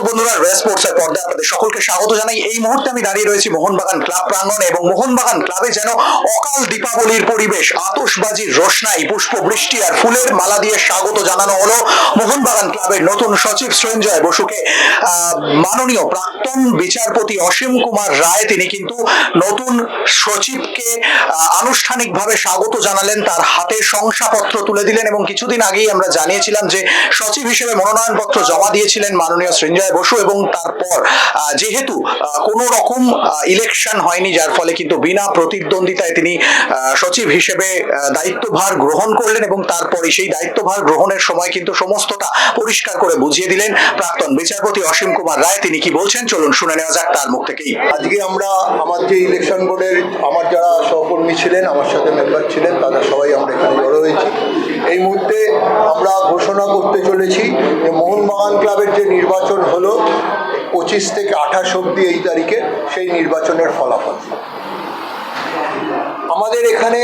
দর্শক বন্ধুরা, রেস স্পোর্টসের পর্দায় আপনাদের সকলকে স্বাগত জানাই। এই মুহূর্তে আমি দাঁড়িয়ে রয়েছি মোহনবাগান ক্লাব প্রাঙ্গণে এবং মোহনবাগান ক্লাবে যেন অকাল দীপাবলির পরিবেশ আতশবাজির রোশনাই পুষ্প বৃষ্টি আর ফুলের মালা দিয়ে স্বাগত জানানো হলো মোহনবাগান ক্লাবের নতুন সচিব সঞ্জয় বসুকে। মাননীয় প্রাক্তন বিচারপতি অসীম কুমার রায়, তিনি কিন্তু নতুন সচিবকে আনুষ্ঠানিকভাবে স্বাগত জানালেন, তার হাতে শংসাপত্র তুলে দিলেন এবং কিছুদিন আগেই আমরা জানিয়েছিলাম যে সচিব হিসেবে মনোনয়নপত্র জমা দিয়েছিলেন মাননীয় সৃঞ্জয় বসু এবং তারপর যেহেতু কোনো রকম ইলেকশন হয়নি, যার ফলে কিন্তু বিনা প্রতিদ্বন্দ্বিতায় তিনি সচিব হিসেবে দায়িত্বভার গ্রহণ করলেন এবং তারপরে সেই দায়িত্বভার গ্রহণের সময় কিন্তু সমস্তটা পরিষ্কার করে বুঝিয়ে দিলেন প্রাক্তন বিচারপতি অসীম কুমার রায়। তিনি কি বলছেন? চলুন শুনে নেওয়া যাক তার মুখ থেকেই। আজকে আমরা আমার যে ইলেকশন বোর্ডের আমার যারা সহকর্মী ছিলেন, আমার সাথে মেম্বার ছিলেন, তারা সবাই আমরা এখানে জড়ো হয়েছি। এই মুহূর্তে আমরা ঘোষণা করতে চলেছি যে মোহন মোহনবাগান ক্লাবের যে নির্বাচন হলো পঁচিশ থেকে আঠাশ অব্দি এই তারিখে সেই নির্বাচনের ফলাফল। আমাদের এখানে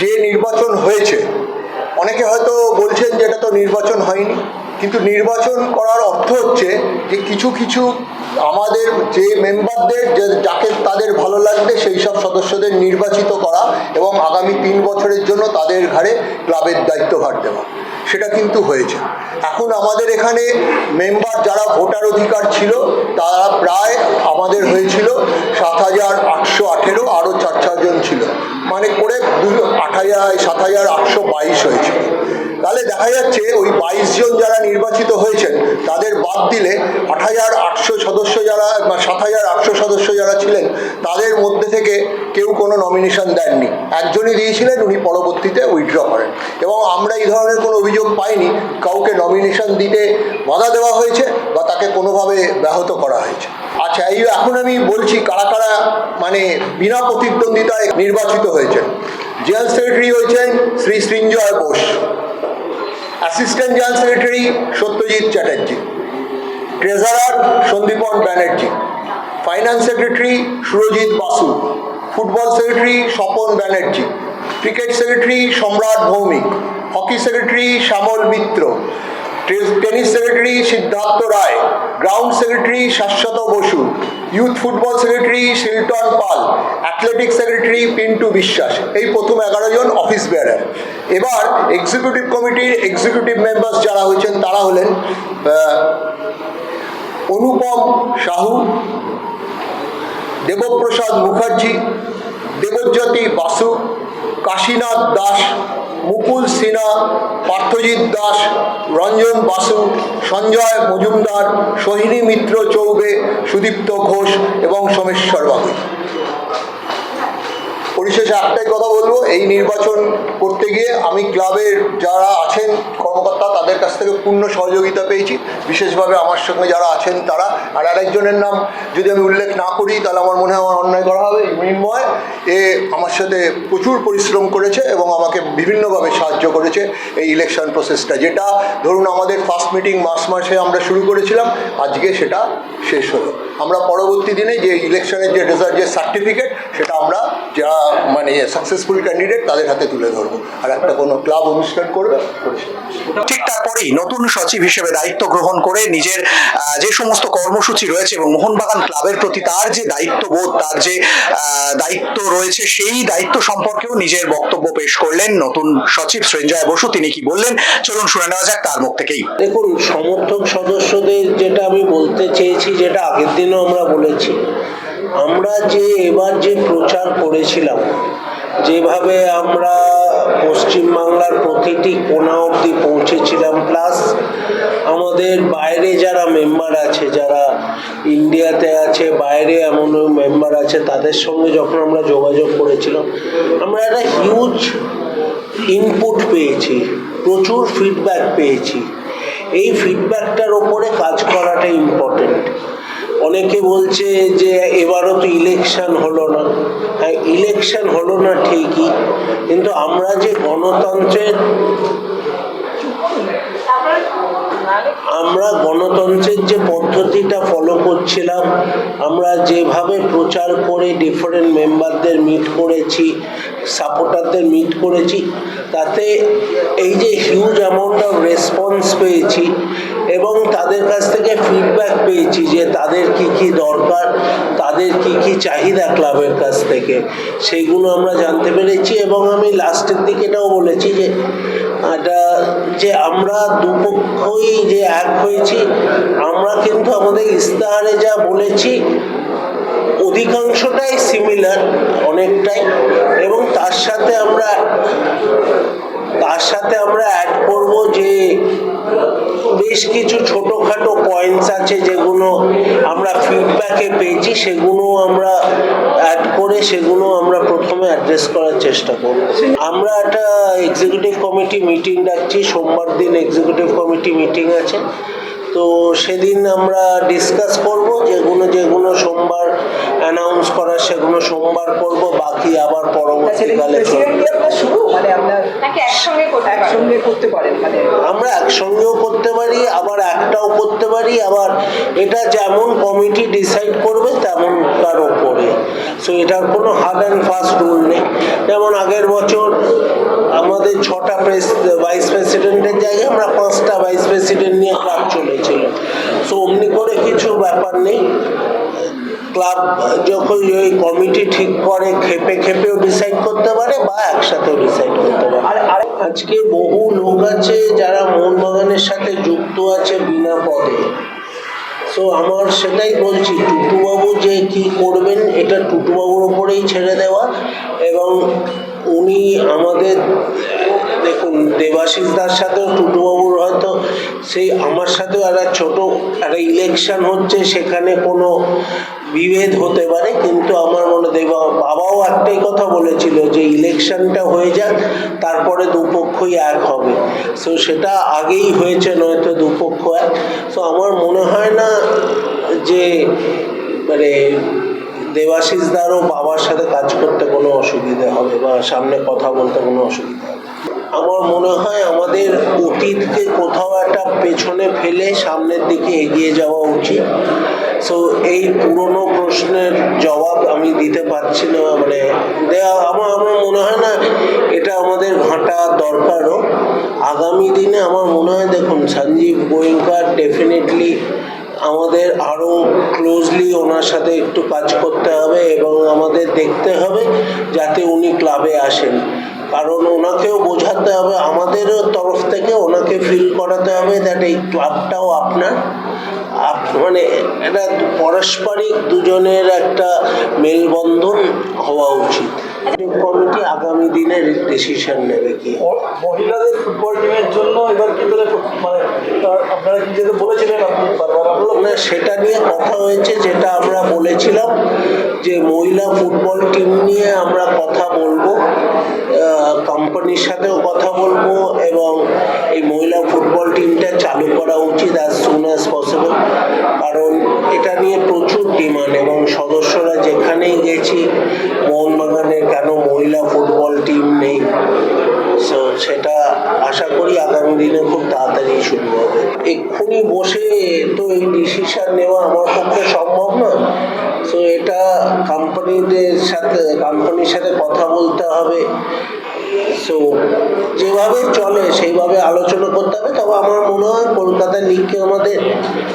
যে নির্বাচন হয়েছে, অনেকে হয়তো বলছেন যে এটা তো নির্বাচন হয়নি, কিন্তু নির্বাচন করার অর্থ হচ্ছে যে কিছু কিছু আমাদের যে মেম্বারদের, যে যাকে তাদের ভালো লাগবে, সেই সব সদস্যদের নির্বাচিত করা এবং আগামী তিন বছরের জন্য তাদের ঘাড়ে ক্লাবের দায়িত্বভার দেওয়া। সেটা কিন্তু হয়েছে। এখন আমাদের এখানে মেম্বার যারা ভোটার অধিকার ছিল, তারা প্রায় আমাদের হয়েছিল সাত হাজার আটশো আঠেরো, আরও চার চারজন ছিল। মানে করে আট হাজার, সাত হাজার, আটশো বাইশ হয়েছিল তাহলে দেখা যাচ্ছে ওই বাইশ জন যারা নির্বাচিত হয়েছেন, তাদের বাদ দিলে আট হাজার আটশো সদস্য যারা, বা সাত হাজার আটশো সদস্য যারা ছিলেন, তাদের মধ্যে থেকে কেউ কোনো নমিনেশন দেননি। একজনই দিয়েছিলেন, উনি পরবর্তীতে উইথড্র করেন। এবং আমরা এই ধরনের কোনো অভিযোগ পাইনি, কাউকে নমিনেশন দিতে বাধা দেওয়া হয়েছে, বা তাকে কোনোভাবে ব্যাহত করা হয়েছে। আচ্ছা এই এখন আমি বলছি কারা কারা মানে বিনা প্রতিদ্বন্দ্বিতায় নির্বাচিত হয়েছেন। জেনারেল সেক্রেটারি হয়েছেন Shri Srinjoy Bose, assistant general secretary Satyajit Chatterjee, treasurer Sandipan Banerjee, finance secretary Surajit Basu, football secretary Swapan Banerjee, cricket secretary Samrat Bhowmik, hockey secretary Shyamal Mitra tennis secretary Siddhartha Roy, ground secretary Shashwata Basu, youth football secretary Shilton Pal, athletic secretary Pintu Biswas, এই প্রথম এগারো জন office বেয়ারার। এবার executive কমিটির executive members যারা হয়েছেন, তারা হলেন অনুপম সাহু, দেবপ্রসাদ মুখার্জি, দেবজ্যোতি বাসু, কাশীনাথ দাস মুকুল সিনহা, পার্থজিৎ দাস, রঞ্জন বাসু, সঞ্জয় মজুমদার, সোহিনী মিত্র চৌবে, সুদীপ্ত ঘোষ এবং সোমেশ্বর বাবু। পরিশেষে একটাই কথা বলব, এই নির্বাচন করতে গিয়ে আমি ক্লাবের যারা আছেন কর্মকর্তা তাদের কাছ থেকে পূর্ণ সহযোগিতা পেয়েছি। বিশেষভাবে আমার সঙ্গে যারা আছেন তারা। আর আরেকজনের নাম যদি আমি উল্লেখ না করি, তাহলে আমার মনে হয় আমার অন্যায় করা হবে মৃন্ময় এ আমার সাথে প্রচুর পরিশ্রম করেছে এবং আমাকে বিভিন্নভাবে সাহায্য করেছে এই ইলেকশন প্রসেসটা যেটা ধরুন আমাদের ফার্স্ট মিটিং মার্চ মাসে আমরা শুরু করেছিলাম, আজকে সেটা শেষ হলো। আমরা পরবর্তী দিনে যে ইলেকশনের যে রেজাল্ট যে সার্টিফিকেট সেটা আমরা যারা মানে সাকসেসফুল ক্যান্ডিডেট তাদের হাতে তুলে ধরবো। আর একটা কোনো ক্লাব অনুষ্ঠান করবে করেছে ঠিক তারপরেই নতুন সচিব হিসেবে দায়িত্ব গ্রহণ করে নিজের যে সমস্ত কর্মসূচি রয়েছে এবং মোহনবাগান ক্লাবের প্রতি তার যে দায়িত্ববোধ, তার যে দায়িত্ব রয়েছে, সেই দায়িত্ব সম্পর্কেও নিজের বক্তব্য পেশ করলেন নতুন সচিব সঞ্জয় বসু। তিনি কি বললেন? চলুন শুনে নেওয়া যাক তার মুখ থেকেই। দেখুন, সমর্থক সদস্যদের যেটা আমি বলতে চেয়েছি, যেটা আগের দিনও আমরা বলেছি, আমরা যে এবার যে প্রচার করেছিলাম, যেভাবে আমরা পশ্চিমবাংলার প্রতিটি কোনা অবধি পৌঁছেছিলাম। প্লাস আমাদের বাইরে যারা মেম্বার আছে, যারা ইন্ডিয়াতে আছে, বাইরে এমন মেম্বার আছে, তাদের সঙ্গে যখন আমরা যোগাযোগ করেছিলাম, আমরা একটা হিউজ ইনপুট পেয়েছি, প্রচুর ফিডব্যাক পেয়েছি। এই ফিডব্যাকটার ওপরে কাজ করাটা ইম্পর্টেন্ট অনেকে বলছে যে এবারও তো ইলেকশন হলো না। হ্যাঁ ইলেকশন হলো না ঠিকই, কিন্তু আমরা যে গণতন্ত্রের আমরা গণতন্ত্রের যে পদ্ধতিটা ফলো করছিলাম, আমরা যেভাবে প্রচার করে ডিফারেন্ট মেম্বারদের মিট করেছি সাপোর্টারদের মিট করেছি। তাতে এই যে হিউজ অ্যামাউন্ট অফ রেসপন্স পেয়েছি এবং তাদের কাছ থেকে ফিডব্যাক পেয়েছি যে তাদের কি কি দরকার, তাদের কি কি চাহিদা ক্লাবের কাছ থেকে সেইগুলো আমরা জানতে পেরেছি এবং আমি লাস্টের দিকে এটাও বলেছি যে এটা যে আমরা দুপক্ষই যে এক হয়েছি, আমরা কিন্তু আমাদের ইস্তাহারে যা বলেছি অধিকাংশটাই সিমিলার অনেকটাই। এবং তার সাথে আমরা, তার সাথে আমরা অ্যাড করব যে বেশ কিছু ছোটোখাটো পয়েন্টস আছে যেগুলো আমরা ফিডব্যাকে পেয়েছি, সেগুলো আমরা অ্যাড করে সেগুলো আমরা প্রথমে অ্যাড্রেস করার চেষ্টা করব। আমরা একটা এক্সিকিউটিভ কমিটি মিটিং ডাকছি, সোমবার দিন এক্সিকিউটিভ কমিটি মিটিং আছে। তো সেদিন আমরা ডিসকাস করব যেগুলো যেগুলো সোমবার অ্যানাউন্স করার সেগুলো সোমবার করব বাকি আবার পরবর্তীকালে চলবে। শুরু? মানে আপনার একসঙ্গে একসঙ্গে করতে পারেন মানে আমরা একসঙ্গেও করতে পারি আবার একটাও করতে পারি আবার এটা যেমন কমিটি ডিসাইড করবে তেমন তার ওপরে সো এটার কোনো হার্ড অ্যান্ড ফাস্ট রুল নেই। যেমন আগের বছর আমাদের ছটা প্রেস ভাইস প্রেসিডেন্টের জায়গায় আমরা পাঁচটা ভাইস প্রেসিডেন্ট নিয়ে ক্লাব চলেছিল। সো অমনি করে কিছু ব্যাপার নেই। ক্লাব যখন ওই কমিটি ঠিক করে, খেপে খেপেও ডিসাইড করতে পারে বা একসাথেও ডিসাইড করতে পারে। আর আজকে বহু লোক আছে যারা মোহনবাগানের সাথে যুক্ত আছে বিনা পদে। সো আমার সেটাই বলছি, টুটুবাবু যে কি করবেন, এটা টুটুবাবুর ওপরেই ছেড়ে দেওয়া এবং উনি আমাদের দেখুন, দেবাশিস দার সাথেও, টুটুবাবুর হয়তো সেই আমার সাথেও একটা ছোট একটা ইলেকশন হচ্ছে, সেখানে কোনো বিভেদ হতে পারে, কিন্তু আমার মনে দেবা বাবাও একটাই কথা বলেছিল যে ইলেকশনটা হয়ে যাক, তারপরে দুপক্ষই এক হবে সো সেটা আগেই হয়েছে, নয়তো দুপক্ষ এক সো আমার মনে হয় না যে মানে দেবাশিস দারও বাবার সাথে কাজ করতে কোনো অসুবিধে হবে বা সামনে কথা বলতে কোনো অসুবিধা। আমার মনে হয় আমাদের অতীতকে কোথাও একটা পেছনে ফেলে সামনের দিকে এগিয়ে যাওয়া উচিত। সো এই পুরনো প্রশ্নের জবাব আমি দিতে পারছি না মানে দেওয়া আমার আমার মনে হয় না এটা আমাদের ঘাঁটা দরকারও। আগামী দিনে আমার মনে হয়, দেখুন, সঞ্জীব গোয়েঙ্কার ডেফিনেটলি আমাদের আরও ক্লোজলি ওনার সাথে একটু কাজ করতে হবে এবং আমাদের দেখতে হবে যাতে উনি ক্লাবে আসেন। কারণ ওনাকেও বোঝাতে হবে আমাদেরও তরফ থেকে ওনাকে ফিল করাতে হবে দ্যাট এই ক্লাবটাও আপনার। আপ- মানে এটা পারস্পরিক দুজনের একটা মেলবন্ধন হওয়া উচিত। কমিটি আগামী দিনের ডিসিশন নেবে কি? মহিলাদের ফুটবল টিমের জন্য এবার কি করে মানে আপনারা কি যেটা বলেছিলেন আপনি না সেটা নিয়ে কথা হয়েছে যেটা আমরা বলেছিলাম যে মহিলা ফুটবল টিম নিয়ে আমরা কথা বলব। কোম্পানির সাথেও কথা বলব এবং এই মহিলা ফুটবল টিমটা চালু করা উচিত অ্যাজ সুন অ্যাজ পসিবল কারণ এটা নিয়ে প্রচুর ডিমান্ড এবং সদস্যরা যেখানেই গেছি মোহনবাগানের কেন মহিলা ফুটবল টিম নেই? সো সেটা আশা করি আগামী দিনে খুব তাড়াতাড়ি শুরু হবে। এক্ষুনি বসে তো এই ডিসিশন নেওয়া আমার পক্ষে সম্ভব না। সো এটা কোম্পানিদের সাথে কোম্পানির সাথে কথা বলতে হবে। সো যেভাবে চলে, সেইভাবে আলোচনা করতে হবে। তবে আমার মনে হয় কলকাতা লিগকে আমাদের,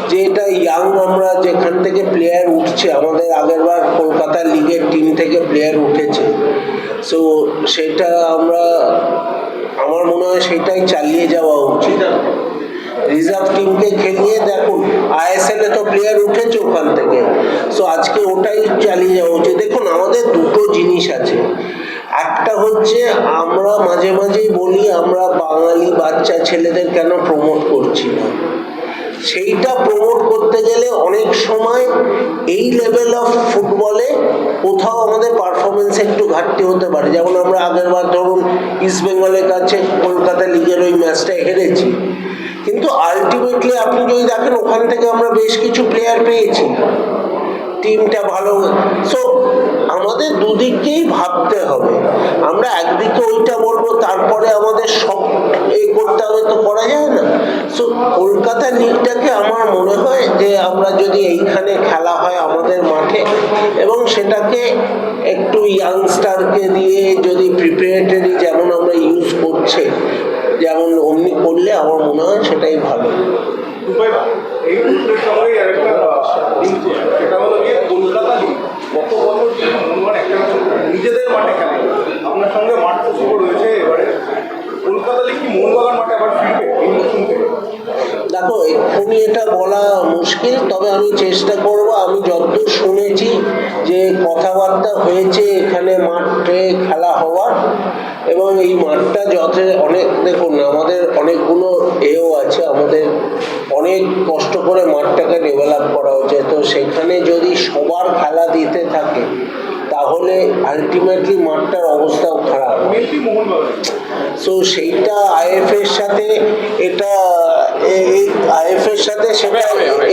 যে এটা ইয়াং আমরা যেখান থেকে প্লেয়ার উঠছে, আমাদের আগেরবার কলকাতা লিগের টিম থেকে প্লেয়ার উঠেছে। সো সেটা আমরা, আমার মনে হয় সেটাই চালিয়ে যাওয়া উচিত। রিজার্ভ টিমকে খেলিয়ে দেখুন আইএসএল এ তো প্লেয়ার উঠেছে ওখান থেকে। সো আজকে ওটাই চালিয়ে যাওয়া উচিত। দেখুন, আমাদের দুটো জিনিস আছে। একটা হচ্ছে আমরা মাঝে মাঝেই বলি, আমরা বাঙালি বাচ্চা ছেলেদের কেন প্রমোট করছি না? সেইটা প্রমোট করতে গেলে অনেক সময় এই লেভেল অফ ফুটবলে কোথাও আমাদের পারফরমেন্স একটু ঘাটতি হতে পারে। যেমন আমরা আগের বার ধরুন ইস্ট বেঙ্গলের কাছে কলকাতা লিগের ওই ম্যাচটা হেরেছি। কিন্তু আলটিমেটলি আপনি যদি দেখেন, ওখান থেকে আমরা বেশ কিছু প্লেয়ার পেয়েছি। টিমটা ভালো। সো আমাদের দুদিকেই ভাবতে হবে। আমরা একদিকে ওইটা বলব, তারপরে আমাদের সব এ করতে হবে তো করা যায় না। সো কলকাতা লিগটাকে আমার মনে হয় যে আমরা যদি এইখানে খেলা হয় আমাদের মাঠে, এবং সেটাকে একটু ইয়াংস্টারকে দিয়ে যদি প্রিপারেটরি যেমন আমরা ইউজ করছে, যেমন অমনি করলে আমার মনে হয় সেটাই ভালো। এই সঙ্গে আরেকটা হলো গিয়ে কলকাতা লিগ গত বছর কিন্তু মোহনবাগান একটা নিজেদের মাঠে খেলে আপনার সঙ্গে মাঠ তো রয়েছে এবারে। কলকাতা লিখি মোহনবাগান মাঠে আবার ফিরবে, এই মৌসুম দেখো এক্ষুনি এটা বলা মুশকিল তবে আমি চেষ্টা করব আমি যতদূর শুনেছি যে কথাবার্তা হয়েছে এখানে মাঠে খেলা হওয়ার এবং এই মাঠটা যত অনেক দেখুন আমাদের অনেকগুলো এও আছে আমাদের অনেক কষ্ট করে মাঠটাকে ডেভেলপ করা হচ্ছে। তো সেখানে যদি সবার খেলা দিতে থাকে তাহলে আলটিমেটলি মাঠটার অবস্থাও খারাপ সো সেইটা আইএফ এর সাথে এটা আইএফ এর সাথে সেটা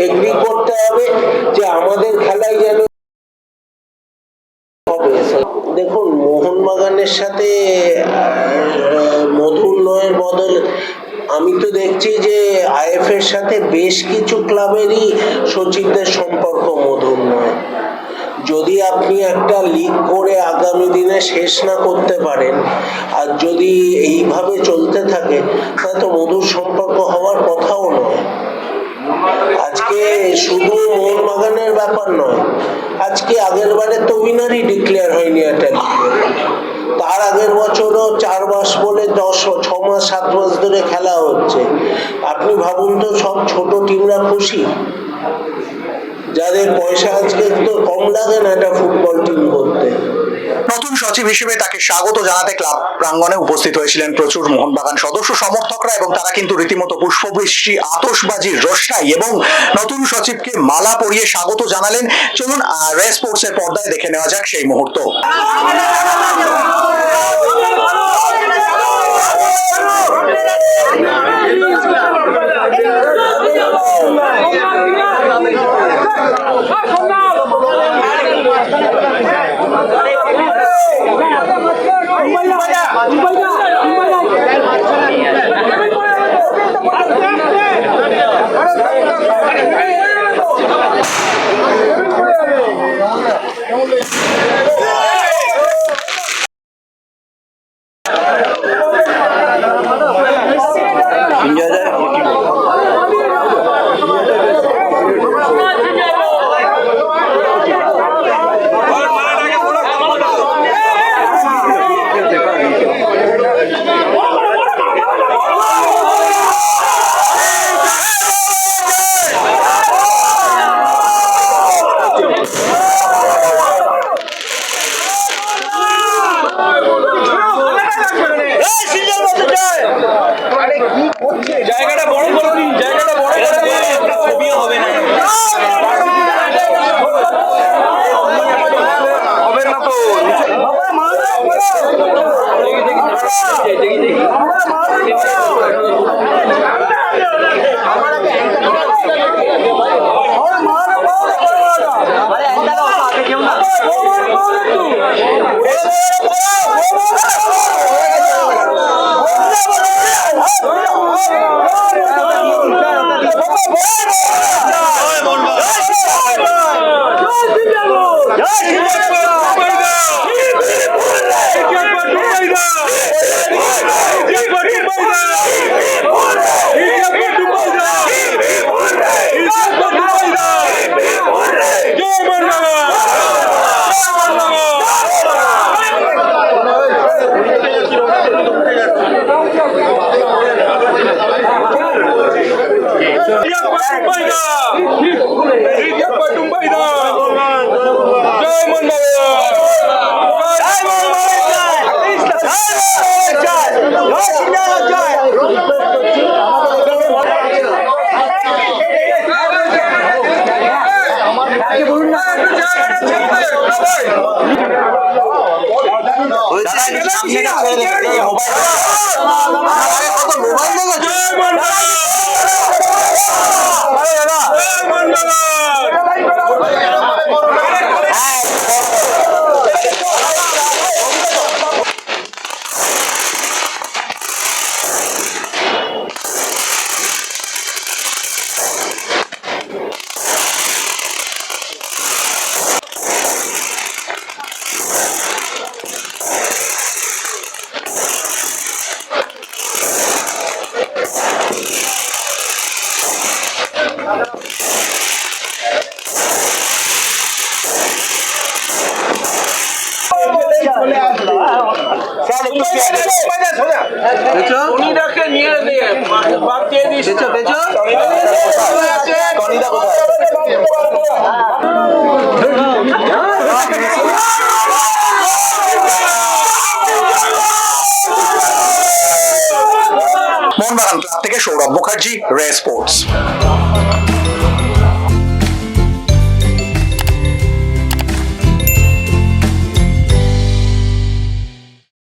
এগ্রি করতে হবে যে আমাদের খেলায় যেন দেখুন মোহনবাগানের সাথে মধুর নয়ের বদল। আমি তো দেখছি যে আইএফ এর সাথে বেশ কিছু ক্লাবেরই সচিবদের সম্পর্ক মধুর নয়। যদি আপনি একটা লিগ করে আগামী দিনে শেষ না করতে পারেন আর যদি এইভাবে চলতে থাকে তাহলে তো মধুর সম্পর্ক হওয়ার কথাও নয় আজকে শুধু মোহনবাগানের ব্যাপার নয়। আজকে আগের বারে তো উইনারই ডিক্লেয়ার হয়নি এটা তার আগের বছরও চার মাস বলে দশ, ছ মাস, সাত মাস ধরে খেলা হচ্ছে। আপনি ভাবুন তো সব ছোট টিমরা খুশি। যাদের পয়সা আজকে তো কম লাগে না এটা ফুটবল টিম করতে। নতুন সচিব হিসেবে তাকে স্বাগত জানাতে ক্লাব প্রাঙ্গণে উপস্থিত হয়েছিলেন প্রচুর মোহনবাগান সদস্য, সমর্থকরা এবং তারা কিন্তু রীতিমতো পুষ্পবৃষ্টি আতশবাজির রোশনাই এবং নতুন সচিবকে মালা পরিয়ে স্বাগত জানালেন। চলুন রে স্পোর্টস এর পর্দায় দেখে নেওয়া যাক সেই মুহূর্ত। 你不要。મોબાઈલ মোহনবাগান ক্লাব থেকে সৌরভ মুখার্জি রে স্পোর্টস